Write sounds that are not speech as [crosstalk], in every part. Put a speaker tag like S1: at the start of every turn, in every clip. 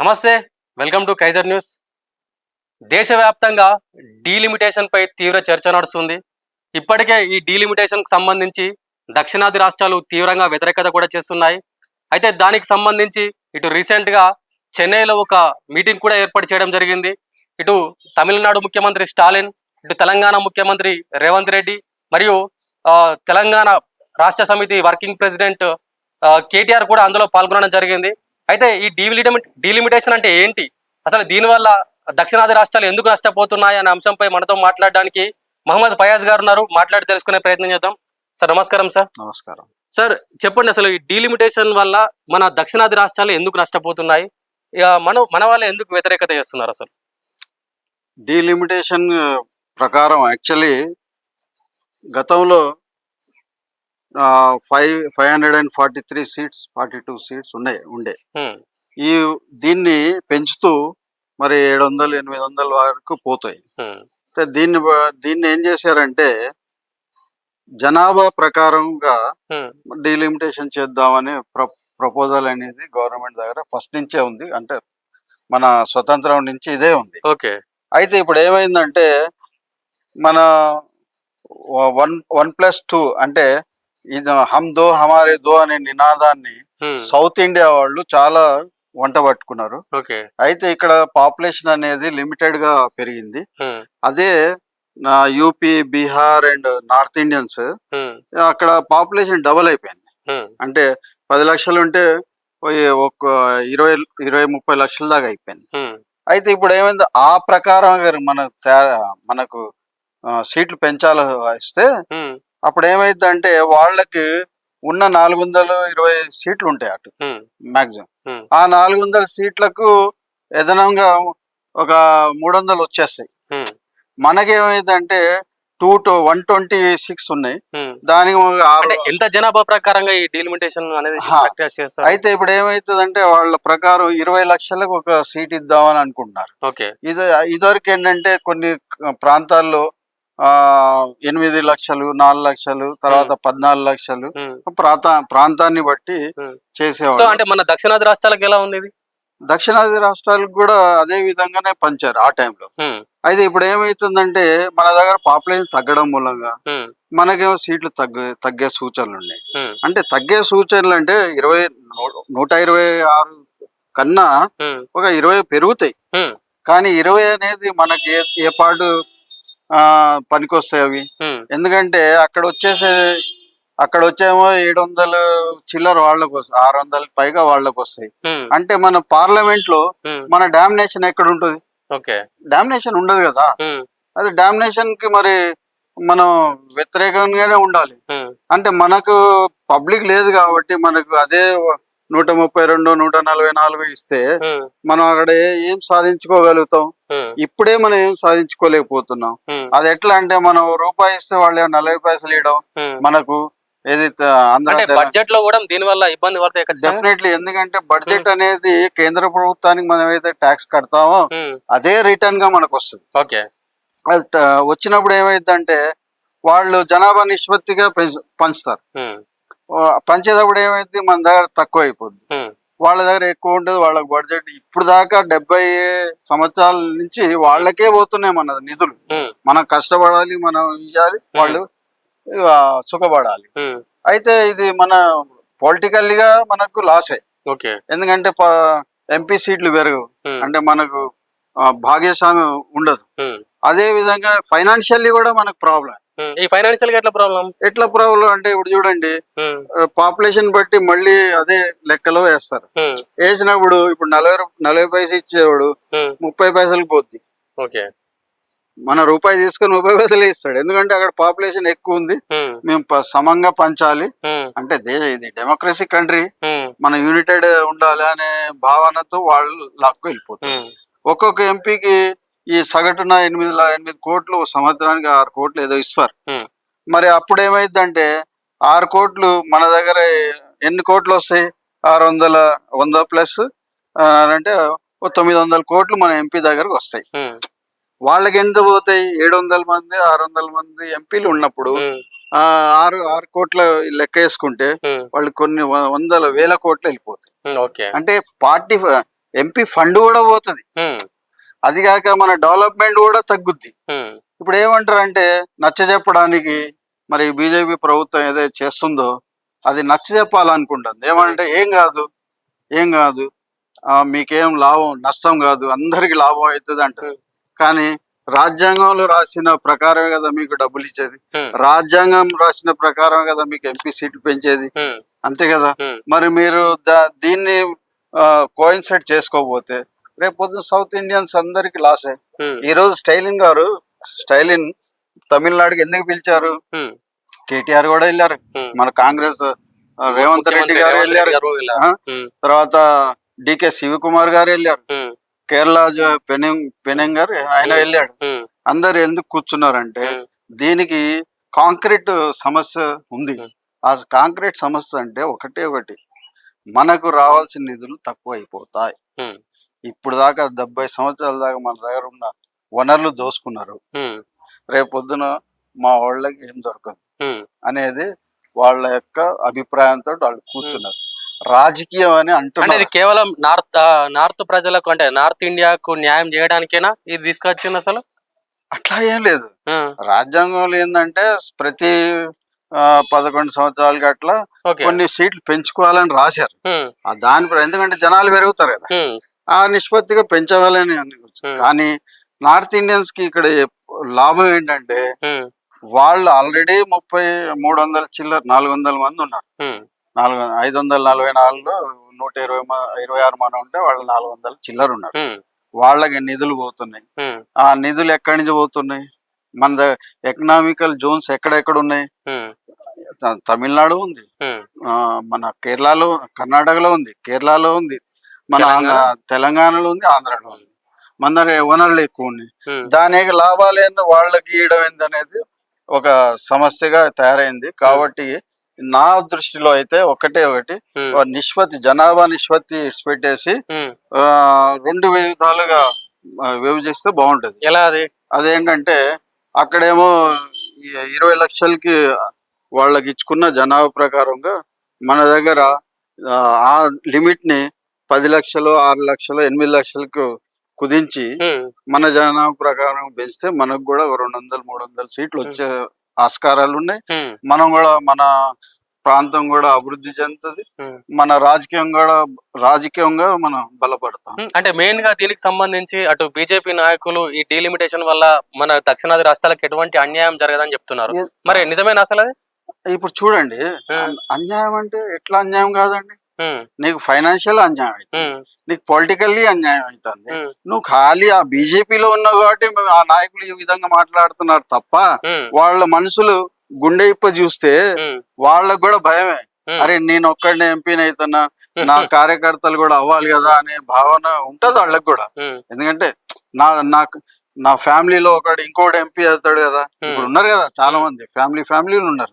S1: నమస్తే welcome to Kaiser news. దేశవ్యాప్తంగా డీలిమిటేషన్పై తీవ్ర చర్చ నడుస్తుంది. ఇప్పటికే ఈ డీలిమిటేషన్కు సంబంధించి దక్షిణాది రాష్ట్రాలు తీవ్రంగా వ్యతిరేకత కూడా చేస్తున్నాయి. అయితే దానికి సంబంధించి ఇటు రీసెంట్గా చెన్నైలో ఒక మీటింగ్ కూడా ఏర్పాటు చేయడం జరిగింది. ఇటు తమిళనాడు ముఖ్యమంత్రి స్టాలిన్ ఇటు తెలంగాణ ముఖ్యమంత్రి రేవంత్ రెడ్డి మరియు తెలంగాణ రాష్ట్ర సమితి వర్కింగ్ ప్రెసిడెంట్ కేటీఆర్ కూడా అందులో పాల్గొనడం జరిగింది. అయితే ఈ డీలిమిట డీలిమిటేషన్ అంటే ఏంటి? అసలు దీనివల్ల దక్షిణాది రాష్ట్రాలు ఎందుకు నష్టపోతున్నాయి అనే అంశంపై మనతో మాట్లాడడానికి మహమ్మద్ ఫయాజ్ గారు ఉన్నారు. మాట్లాడి తెలుసుకునే ప్రయత్నం చేద్దాం. సార్ నమస్కారం సార్.
S2: నమస్కారం.
S1: సార్ చెప్పండి అసలు ఈ డీలిమిటేషన్ వల్ల మన దక్షిణాది రాష్ట్రాలు ఎందుకు నష్టపోతున్నాయి? మన మన వాళ్ళు ఎందుకు వ్యతిరేకత చేస్తున్నారు అసలు?
S2: డీలిమిటేషన్ ప్రకారం యాక్చువల్లీ గతంలో five five hundred and forty three seats forty two seats ఉన్నాయి ఉండే. ఈ దీన్ని పెంచుతూ మరి ఏడు వందలు ఎనిమిది వందల వరకు పోతాయి దీన్ని దీన్ని ఏం చేశారంటే జనాభా ప్రకారంగా డీలిమిటేషన్ చేద్దామని ప్ర ప్రపోజల్ అనేది గవర్నమెంట్ దగ్గర ఫస్ట్ నుంచే ఉంది. అంటే మన స్వతంత్రం నుంచి ఇదే ఉంది.
S1: ఓకే.
S2: అయితే ఇప్పుడు ఏమైందంటే మన వన్ వన్ ప్లస్ టూ అంటే ఇది హమ్ దో హమారే దో అనే నినాదాన్ని
S1: హ్మ్,
S2: సౌత్ ఇండియా వాళ్ళు చాలా వంట పట్టుకున్నారు. అయితే ఇక్కడ పాపులేషన్ అనేది లిమిటెడ్గా పెరిగింది.
S1: హ్మ్,
S2: అదే నా UP Bihar and north Indians
S1: hmm,
S2: అక్కడ పాపులేషన్ డబుల్ అయిపోయింది. అంటే పది లక్షలు ఉంటే ఒక ఇరవై ఇరవై ముప్పై లక్షల దాకా అయిపోయింది. అయితే ఇప్పుడు ఏమైంది? ఆ ప్రకారం మనకు ఆ, సీట్లు పెంచాలి ఇస్తే అప్పుడు ఏమైంది అంటే వాళ్ళకి ఉన్న నాలుగు వందల ఇరవై సీట్లు ఉంటాయి అటు మాక్సిమం. ఆ నాలుగు వందల సీట్లకు అదనంగా ఒక మూడు వందలు వచ్చేస్తాయి మనకేమైందంటే two two one twenty six ఉన్నాయి. దానికి
S1: ఎంత జనాభా ప్రకారంగా ఈ డీలిమిటేషన్ అనేది
S2: అయితే ఇప్పుడు ఏమైతుందంటే వాళ్ళ ప్రకారం ఇరవై లక్షలకు ఒక సీట్ ఇద్దామని అనుకుంటున్నారు.
S1: ఓకే.
S2: ఇది ఇదివరకు ఏంటంటే కొన్ని ప్రాంతాల్లో ఎనిమిది లక్షలు నాలుగు లక్షలు తర్వాత పద్నాలుగు లక్షలు. ప్రాంత ప్రాంతాన్ని బట్టి చేసేవాళ్ళు.
S1: అంటే మన దక్షిణాది రాష్ట్రాలకు ఎలా ఉంది
S2: దక్షిణాది రాష్ట్రాలకు కూడా అదే విధంగానే పంచారు ఆ టైంలో. అయితే ఇప్పుడు ఏమైతుందంటే మన దగ్గర పాపులేషన్ తగ్గడం మూలంగా మనకేమో సీట్లు తగ్గ తగ్గే సూచనలు ఉన్నాయి. అంటే తగ్గే సూచనలు అంటే ఇరవై నూట ఇరవై ఆరు కన్నా ఒక ఇరవై పెరుగుతాయి. కానీ ఇరవై అనేది మనకి ఏ పాటు పనికొస్తాయి అవి. ఎందుకంటే అక్కడ వచ్చేసే అక్కడ వచ్చేమో ఏడు వందలు చిల్లర వాళ్ళకు వస్తాయి ఆరు వందల పైగా వాళ్ళకు వస్తాయి. అంటే మన
S1: పార్లమెంట్లో.
S2: మన డామినేషన్ ఎక్కడ ఉంటుంది డామినేషన్ ఉండదు కదా? అది డామినేషన్కి మరి మనం వ్యతిరేకంగానే ఉండాలి. అంటే మనకు పబ్లిక్ లేదు కాబట్టి మనకు అదే నూట ముప్పై రెండు నూట నలభై నాలుగు ఇస్తే మనం అక్కడ ఏ- సాధించుకోగలుగుతాం? ఇప్పుడే మనం ఏం సాధించుకోలేకపోతున్నాం. అది ఎట్లా అంటే మనం రూపాయి ఇస్తే వాళ్ళు నలభై పైసలు ఇవ్వడం. మనకు ఏది
S1: బడ్జెట్లో కూడా దీని వల్ల ఇబ్బంది పడతాయి
S2: డెఫినెట్లీ ఎందుకంటే బడ్జెట్ అనేది కేంద్ర ప్రభుత్వానికి మనం ఏదైతే ట్యాక్స్ కడతామో అదే రిటర్న్గా మనకు వస్తుంది.
S1: ఓకే.
S2: అది వచ్చినప్పుడు ఏమైందంటే వాళ్ళు జనాభా నిష్పత్తిగా పెంచ- పంచుతారు. పంచేటప్పుడు ఏమైంది? మన దగ్గర తక్కువ అయిపోద్ది వాళ్ళ దగ్గర ఎక్కువ ఉంటుంది వాళ్ళకి బడ్జెట్ ఇప్పుడు దాకా డెబ్బై సంవత్సరాల నుంచి వాళ్ళకే పోతున్నాయి మన నిధులు. మనం కష్టపడాలి మనం ఇవ్వాలి వాళ్ళు సుఖపడాలి. అయితే ఇది మన పొలిటికల్గా మనకు లాసే.
S1: ఓకే.
S2: ఎందుకంటే ఎంపీ సీట్లు పెరగవు. అంటే మనకు ఆ, భాగస్వామ్యం ఉండదు. అదే విధంగా ఫైనాన్షియల్లీ కూడా మనకు ప్రాబ్లం.
S1: ఈ ఫైనాన్షియల్గా ఎట్లా ప్రాబ్లం
S2: ఎట్లా ప్రాబ్లం అంటే ఇప్పుడు చూడండి పాపులేషన్ బట్టి మళ్ళీ అదే లెక్కలో వేస్తారు. వేసినప్పుడు ఇప్పుడు నలభై నలభై పైసలు ఇచ్చేవాడు ముప్పై పైసలు పోద్ది.
S1: ఓకే.
S2: మన రూపాయి తీసుకొని ముప్పై పైసలు ఇస్తాడు. ఎందుకంటే అక్కడ పాపులేషన్ ఎక్కువ ఉంది. మేము. సమంగా పంచాలి. అంటే ఇది డెమోక్రసీ కంట్రీ మన యునైటెడ్ ఉండాలి అనే భావనతో వాళ్ళు లాక్కు వెళ్ళిపోతారు. ఒక్కొక్క ఎంపీకి ఈ సగటున ఎనిమిది ఎనిమిది కోట్లు సంవత్సరానికి ఆరు కోట్లు ఏదో ఇస్తారు. మరి అప్పుడు ఏమైందంటే ఆరు కోట్లు మన దగ్గర ఎన్ని కోట్లు వస్తాయి? ఆరు వందల వంద ప్లస్ అంటే తొమ్మిది వందల కోట్లు మన ఎంపీ దగ్గరకు వస్తాయి. వాళ్ళకి ఎంత పోతాయి? ఏడు వందల మంది ఆరు వందల మంది ఎంపీలు ఉన్నప్పుడు ఆ ఆరు ఆరు కోట్ల లెక్క వేసుకుంటే వాళ్ళు కొన్ని వందల వేల కోట్లు వెళ్ళిపోతాయి. అంటే పార్టీ ఎంపీ ఫండ్ కూడా పోతుంది. అది కాక మన డెవలప్మెంట్ కూడా తగ్గుద్ది. ఇప్పుడు ఏమంటారు అంటే నచ్చ చెప్పడానికి మరి బీజేపీ ప్రభుత్వం ఏదైతే చేస్తుందో అది నచ్చ చెప్పాలనుకుంటుంది. ఏమంటే ఏం కాదు ఏం కాదు మీకేం లాభం నష్టం కాదు అందరికి లాభం అవుతుంది అంటారు. కానీ రాజ్యాంగంలో రాసిన ప్రకారమే కదా మీకు డబ్బులు ఇచ్చేది. రాజ్యాంగం రాసిన ప్రకారం కదా మీకు ఎంపీ సీట్లు పెంచేది. అంతే కదా? మరి మీరు దీన్ని కోయిన్సైడ్ చేసుకోకపోతే రేపు పొద్దున సౌత్ ఇండియన్స్ అందరికి లాసే. ఈ రోజు స్టైలిన్ గారు స్టైలిన్ తమిళనాడుకి ఎందుకు పిలిచారు? కేటీఆర్ కూడా వెళ్ళారు. మన కాంగ్రెస్ రేవంత్ రెడ్డి గారు వెళ్ళారు. తర్వాత డికే శివకుమార్ గారు వెళ్ళారు. కేరళ పెనింగ్ పెనింగ్ గారు ఆయన వెళ్ళాడు. అందరు ఎందుకు కూర్చున్నారంటే దీనికి కాంక్రీట్ సమస్య ఉంది. ఆ కాంక్రీట్ సమస్య అంటే ఒకటే ఒకటి. మనకు రావాల్సిన నిధులు తక్కువ అయిపోతాయి ఇప్పుడు దాకా డెబ్బై సంవత్సరాల దాకా మన దగ్గర ఉన్న వనరులు దోసుకున్నారు.
S1: ఉమ్,
S2: రేపు పొద్దున మా వాళ్ళకి ఏం దొరకదు అనేది వాళ్ళ యొక్క అభిప్రాయంతో వాళ్ళు కూర్చున్నారు. రాజకీయం అని అంటున్నారు.
S1: కేవలం నార్త్ నార్త్ ప్రజలకు అంటే నార్త్ ఇండియాకు న్యాయం చేయడానికేనా ఇది తీసుకొచ్చింది అసలు?
S2: అట్లా ఏం లేదు. రాజ్యాంగంలో ఏంటంటే ప్రతి పదకొండు సంవత్సరాలకి అట్లా కొన్ని సీట్లు పెంచుకోవాలని రాశారు. దాని ఎందుకంటే జనాలు పెరుగుతారు కదా. ఆ నిష్పత్తిగా పెంచవాలని అనుకోవచ్చు
S1: Hmm.
S2: కానీ నార్త్ ఇండియన్స్కి ఇక్కడ లాభం ఏంటంటే
S1: ఉమ్,
S2: వాళ్ళు ఆల్రెడీ ముప్పై మూడు వందల చిల్లర నాలుగు వందల మంది ఉన్నారు.
S1: ఉమ్,
S2: నాలుగు ఐదు వందల నలభై నాలుగులో నూట ఇరవై ఇరవై ఆరు మనం ఉంటే వాళ్ళు నాలుగు వందల చిల్లర ఉన్నారు. వాళ్ళకి నిధులు పోతున్నాయి. ఆ నిధులు ఎక్కడి నుంచి పోతున్నాయి? మన ఎకనామికల్ జోన్స్ ఎక్కడెక్కడ ఉన్నాయి? తమిళనాడు ఉంది. మన కేరళలో కర్ణాటకలో ఉంది కేరళలో ఉంది. మన తెలంగాణలో ఉంది ఆంధ్రాలో ఉంది. మన వనరులు ఎక్కువ ఉన్నాయి. దానికి లాభాలు ఏందో వాళ్ళకి ఇవ్వడం ఏందనేది ఒక సమస్యగా తయారైంది. కాబట్టి నా దృష్టిలో అయితే ఒకటే ఒకటి నిష్పత్తి జనాభా నిష్పత్తి పెట్టేసి రెండు విధాలుగా విభజిస్తే బాగుంటది.
S1: ఎలా అది?
S2: అదేంటంటే అక్కడేమో ఇరవై లక్షలకి వాళ్ళకి ఇచ్చుకున్న జనాభా ప్రకారంగా మన దగ్గర ఆ లిమిట్ని పది లక్షలు ఆరు లక్షలు ఎనిమిది లక్షలకు కుదించి మన జనాభా ప్రకారం పెంచితే మనకు కూడా రెండు వందలు మూడు వందల సీట్లు వచ్చే ఆస్కారాలు ఉన్నాయి. మనం కూడా మన ప్రాంతం కూడా అభివృద్ధి చెందుతుంది. మన రాజకీయం కూడా రాజకీయంగా మనం బలపడతాం.
S1: అంటే మెయిన్గా దీనికి సంబంధించి అటు బీజేపీ నాయకులు ఈ డీలిమిటేషన్ వల్ల మన దక్షిణాది రాష్ట్రాలకు ఎటువంటి అన్యాయం జరగదని చెప్తున్నారు. మరి నిజమేనా అసలు అది?
S2: ఇప్పుడు చూడండి అన్యాయం అంటే ఎట్లా అన్యాయం కాదండి? నీకు ఫైనాన్షియల్ అన్యాయం అవుతుంది. నీకు పొలిటికల్లీ అన్యాయం అవుతుంది. నువ్వు ఖాళీ ఆ బీజేపీలో ఉన్నావు కాబట్టి మేము ఆ నాయకులు ఈ విధంగా మాట్లాడుతున్నారు తప్ప వాళ్ళ మనుషులు గుండె ఇప్ప చూస్తే వాళ్ళకు కూడా భయమే. అరే నేను ఒక్కడిని ఎంపీని అవుతున్నా నా [laughs] కార్యకర్తలు కూడా అవ్వాలి కదా అనే భావన ఉంటది వాళ్ళకి కూడా. ఎందుకంటే నా నాకు నా ఫ్యామిలీలో ఒకడు ఇంకోటి ఎంపీ అవుతాడు కదా. ఇప్పుడు ఉన్నారు కదా చాలా మంది ఫ్యామిలీ ఫ్యామిలీలు ఉన్నారు.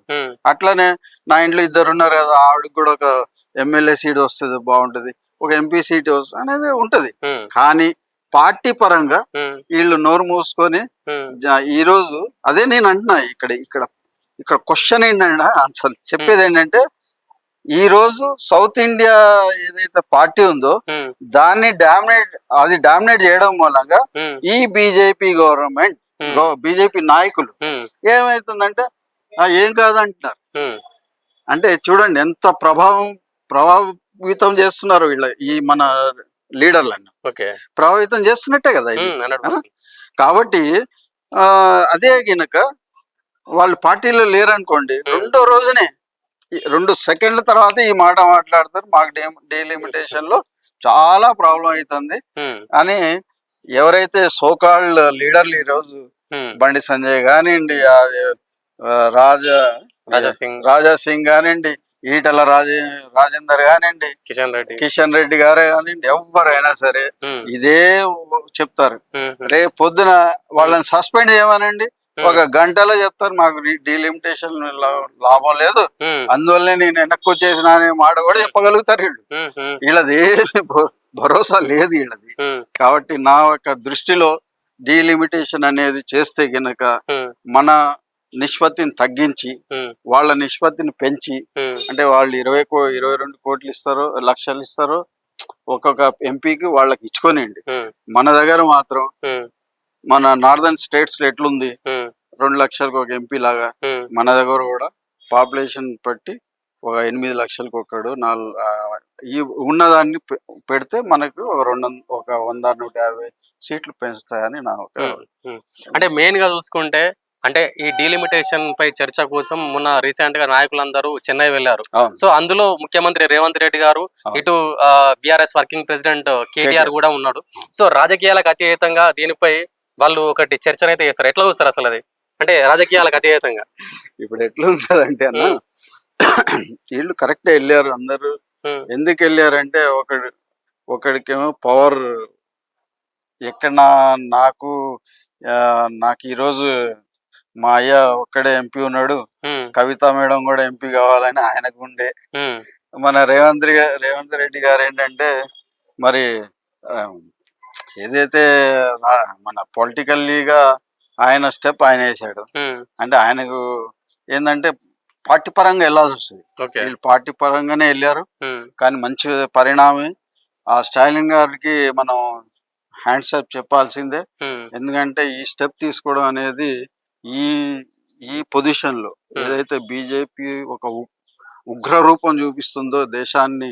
S2: అట్లనే నా ఇంట్లో ఇద్దరు ఉన్నారు కదా ఆవిడకి కూడా ఒక ఎమ్మెల్యే సీట్ వస్తుంది బాగుంటది. ఒక ఎంపీ సీట్ వస్తుంది అనేది ఉంటది. కానీ పార్టీ పరంగా వీళ్ళు నోరు మూసుకొని ఈ రోజు అదే నేను అంటున్నా ఇక్కడ ఇక్కడ ఇక్కడ క్వశ్చన్ ఏంటంటే అసలు చెప్పేది ఏంటంటే ఈ రోజు సౌత్ ఇండియా ఏదైతే పార్టీ ఉందో దాన్ని డామినేట్ అది డామినేట్ చేయడం మూలంగా ఈ బీజేపీ గవర్నమెంట్ బీజేపీ నాయకులు ఏమైతుందంటే "ఆ, ఏం కాదంటున్నారు. అంటే చూడండి ఎంత ప్రభావం ప్రభావితం చేస్తున్నారు వీళ్ళ ఈ మన లీడర్లను.
S1: ఓకే.
S2: ప్రభావితం చేస్తున్నట్టే కదా ఇది. కాబట్టి ఆ, అదే గినక వాళ్ళు పార్టీలో లేరనుకోండి రెండో రోజునే ఈ రెండు సెకండ్ల తర్వాత ఈ మాట మాట్లాడతారు. మాకు డీలిమిటేషన్లో చాలా ప్రాబ్లం అవుతుంది అని ఎవరైతే సోకాల్డ్ లీడర్లు ఈ రోజు
S1: ఉమ్,
S2: బండి సంజయ్ కానివ్వండి ఆ, ఆ, రాజా
S1: రాజా సింగ్.
S2: రాజా సింగ్ కానివ్వండి ఈటల రాజే రాజేందర్ కానివ్వండి
S1: కిషన్ రెడ్డి.
S2: కిషన్ రెడ్డి గారే కానివ్వండి ఎవరైనా సరే ఇదే చెప్తారు. రేపు పొద్దున వాళ్ళని సస్పెండ్ చేయమనండి. ఒక గంటలో చెప్తారు మాకు డీలిమిటేషన్ లాభం లేదు. అందువల్లే నేను వెనక్కి వచ్చేసిన అనే మాట కూడా చెప్పగలుగుతారు వీళ్ళు. వీళ్ళది భరోసా లేదు వీళ్ళది. కాబట్టి నా యొక్క దృష్టిలో డీలిమిటేషన్ అనేది చేస్తే గనక మన నిష్పత్తిని తగ్గించి వాళ్ళ నిష్పత్తిని పెంచి అంటే వాళ్ళు ఇరవై కో ఇరవై రెండు కోట్లు ఇస్తారు లక్షలు ఇస్తారు ఒక్కొక్క ఎంపీకి వాళ్ళకి ఇచ్చుకోనిండి
S1: ఉమ్,
S2: మన దగ్గర మాత్రం మన నార్దర్న్ స్టేట్స్లో ఎట్లుంది రెండు లక్షలకు ఒక ఎంపీ లాగా మన దగ్గర కూడా పాపులేషన్ బట్టి ఒక ఎనిమిది లక్షలకు ఒకడు నాలుగు ఈ ఉన్నదాన్ని పెడితే మనకు ఒక రెండు ఒక వంద నూట యాభై సీట్లు పెంచుతాయని నా ఒక.
S1: అంటే మెయిన్గా చూసుకుంటే అంటే ఈ డీలిమిటేషన్ పై చర్చ కోసం మొన్న రీసెంట్గా నాయకులందరూ చెన్నై
S2: వెళ్ళారు
S1: సో అందులో ముఖ్యమంత్రి రేవంత్ రెడ్డి గారు. ఇటు బిఆర్ఎస్ వర్కింగ్ ప్రెసిడెంట్ కేటీఆర్. కూడా ఉన్నాడు. సో రాజకీయాలకు అతీతంగా దీనిపై వాళ్ళు ఒకటి చర్చనైతే చేస్తారు. ఎట్లా చూస్తారు అసలు అది? అంటే రాజకీయాలకు అతీతంగా.
S2: ఇప్పుడు ఎట్లా ఉంటదంటే అన్న
S1: ఉమ్.
S2: వీళ్ళు కరెక్ట్ వెళ్ళారు అందరూ. ఎందుకు వెళ్ళారంటే ఒకడు ఒకడికేమో పవర్ ఎక్కడ నాకు నాకు ఈరోజు మా అయ్య ఒక్కడే ఎంపీ ఉన్నాడు. కవిత మేడం కూడా ఎంపీ కావాలని ఆయనకు ఉండే. మన రేవంత్ రేవంత్ రెడ్డి గారు ఏంటంటే మరి ఏదైతే మన పొలిటికల్లీగా ఆయన స్టెప్ ఆయన వేసాడు అంటే ఆయనకు ఏంటంటే పార్టీ పరంగా వెళ్ళాల్సి వస్తుంది. వీళ్ళు పార్టీ పరంగానే వెళ్ళారు. కానీ మంచి పరిణామం. ఆ స్టాలిన్ గారికి మనం హ్యాండ్స్ అప్ చెప్పాల్సిందే. ఎందుకంటే ఈ స్టెప్ తీసుకోవడం అనేది ఈ ఈ
S1: పొజిషన్లో.
S2: ఏదైతే బీజేపీ ఒక ఉగ్ర రూపం చూపిస్తుందో దేశాన్ని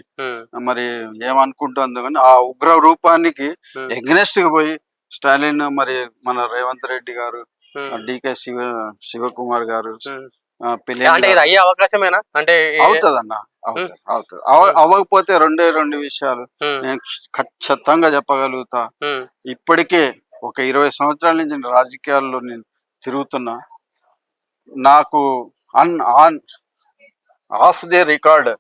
S2: మరి ఏమనుకుంటుందో కానీ ఆ ఉగ్ర రూపానికి ఎగ్నెస్ట్గా పోయి స్టాలిన్ మరి మన రేవంత్ రెడ్డి గారు డికే శివ శివకుమార్ గారు
S1: అంటే ఇది అయ్యే అవకాశమేనా? అంటే ఏ-
S2: అవుతుందన్న అవుతుంది అవుతుంది. అవ- అవ్వకపోతే రెండే రెండు విషయాలు నేను ఖచ్చితంగా చెప్పగలుగుతా. ఇప్పటికే ఒక ఇరవై సంవత్సరాల నుంచి రాజకీయాల్లో నేను తిరుగుతున్నా. నాకు అన్ ఆన్ ఆఫ్ ది రికార్డ్.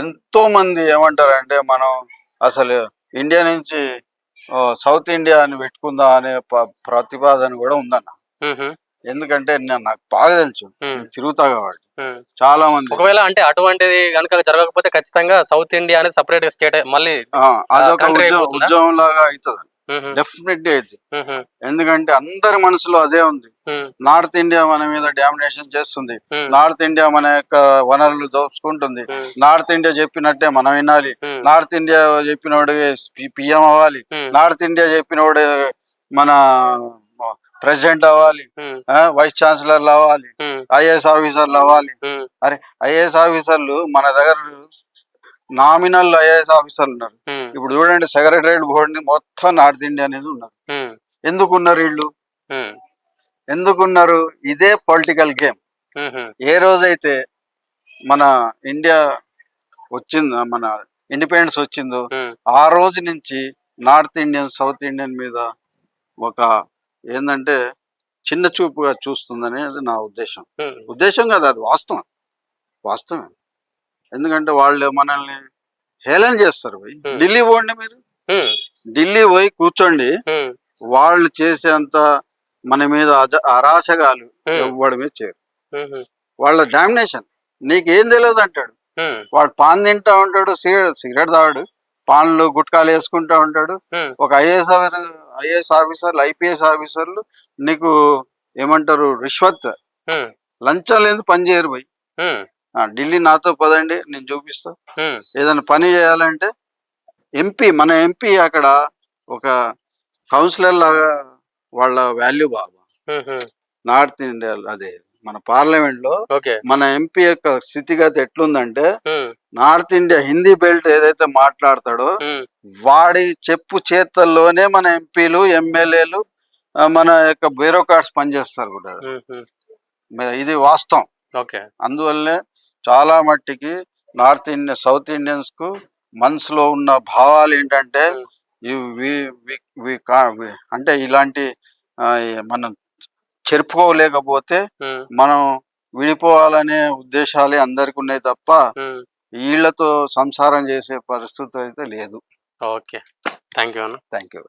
S2: ఎంతో మంది ఏమంటారంటే మనం అసలు ఇండియా నుంచి సౌత్ ఇండియా అని పెట్టుకుందా అనే ప్రతిపాదన కూడా ఉందన్న. ఎందుకంటే నేను నాకు బాగా తెలుసు. తిరుగుతా కాబట్టి. చాలా మంది
S1: ఒకవేళ అంటే అటువంటిది కనుక జరగకపోతే ఖచ్చితంగా సౌత్ ఇండియా అనేది సపరేట్ స్టేట్ మళ్ళీ
S2: అదొక? ఉద్యోగం లాగా అవుతుంది అవుతుంది
S1: ఉహు,
S2: ఎందుకంటే అందరి మనసులో అదే ఉంది. నార్త్ ఇండియా మన మీద డామినేషన్ చేస్తుంది. నార్త్ ఇండియా మన యొక్క వనరులు దోచుకుంటుంది. నార్త్ ఇండియా చెప్పినట్టే మనం వినాలి. నార్త్ ఇండియా చెప్పినోడు పిఎం అవ్వాలి. నార్త్ ఇండియా చెప్పినోడు మన ప్రెసిడెంట్ అవ్వాలి. వైస్ ఛాన్సలర్లు అవ్వాలి. ఐఏఎస్ ఆఫీసర్లు అవ్వాలి. అరే ఐఏఎస్ ఆఫీసర్లు మన దగ్గర నామినల్ ఐఏఎస్ ఆఫీసర్లు ఉన్నారు. ఇప్పుడు చూడండి సెక్రటరియట్ బోర్డు మొత్తం నార్త్ ఇండియా అనేది ఉన్నారు.
S1: ఉమ్,
S2: ఎందుకు ఉన్నారు వీళ్ళు ఎందుకున్నారు? ఇదే పొలిటికల్ గేమ్. ఏ రోజైతే మన ఇండియా వచ్చిందో మన ఇండిపెండెన్స్ వచ్చిందో ఆ రోజు నుంచి నార్త్ ఇండియన్ సౌత్ ఇండియన్ మీద ఒక ఏంటంటే చిన్న చూపుగా చూస్తుందనేది నా ఉద్దేశం. ఉద్దేశం కాదు అది వాస్తవం. వాస్తవం. ఎందుకంటే వాళ్ళు మనల్ని హేళన చేస్తారు పోయి. ఢిల్లీ పోండి మీరు. ఢిల్లీ పోయి కూర్చోండి. వాళ్ళు చేసేంత మన మీద అరాచకాలు. ఎవ్వడి మీద చేయరు. వాళ్ళ డామినేషన్. నీకేం తెలియదు అంటాడు. వాడు పాన్ తింటా ఉంటాడు సిగరెట్ సిగరెట్ తాగాడు. పాన్లు గుట్కాలు వేసుకుంటా ఉంటాడు. ఒక ఐఏఎస్ ఐఏఎస్ ఆఫీసర్లు ఐపీఎస్ ఆఫీసర్లు నీకు ఏమంటారు రిష్వత్
S1: ఉమ్,
S2: లంచం లేదు పని చేయరు పోయి ఢిల్లీ నాతో పదండి నేను చూపిస్తా. ఏదైనా పని చేయాలంటే ఎంపీ మన ఎంపీ అక్కడ ఒక కౌన్సిలర్ లాగా వాళ్ళ వాల్యూ బాబా. నార్త్ ఇండియా అదే మన
S1: పార్లమెంట్లో
S2: మన ఎంపీ యొక్క స్థితిగతి ఎట్లుందంటే నార్త్ ఇండియా హిందీ బెల్ట్ ఏదైతే మాట్లాడతాడో వాడి చెప్పు చేతల్లోనే మన ఎంపీలు ఎమ్మెల్యేలు మన యొక్క బ్యూరోక్రాట్స్ పనిచేస్తారు కూడా. ఇది వాస్తవం.
S1: ఓకే.
S2: అందువల్లే చాలా మట్టికి నార్త్ ఇండియా సౌత్ ఇండియన్స్కు మనసులో ఉన్న భావాలు ఏంటంటే అంటే ఇలాంటి మనం చెరుపుకోలేకపోతే మనం విడిపోవాలనే ఉద్దేశాలే అందరికి ఉన్నాయి తప్ప
S1: ఉమ్,
S2: వీళ్ళతో సంసారం చేసే పరిస్థితి అయితే లేదు.
S1: ఓకే. థ్యాంక్ యూ అన్న.
S2: Thank you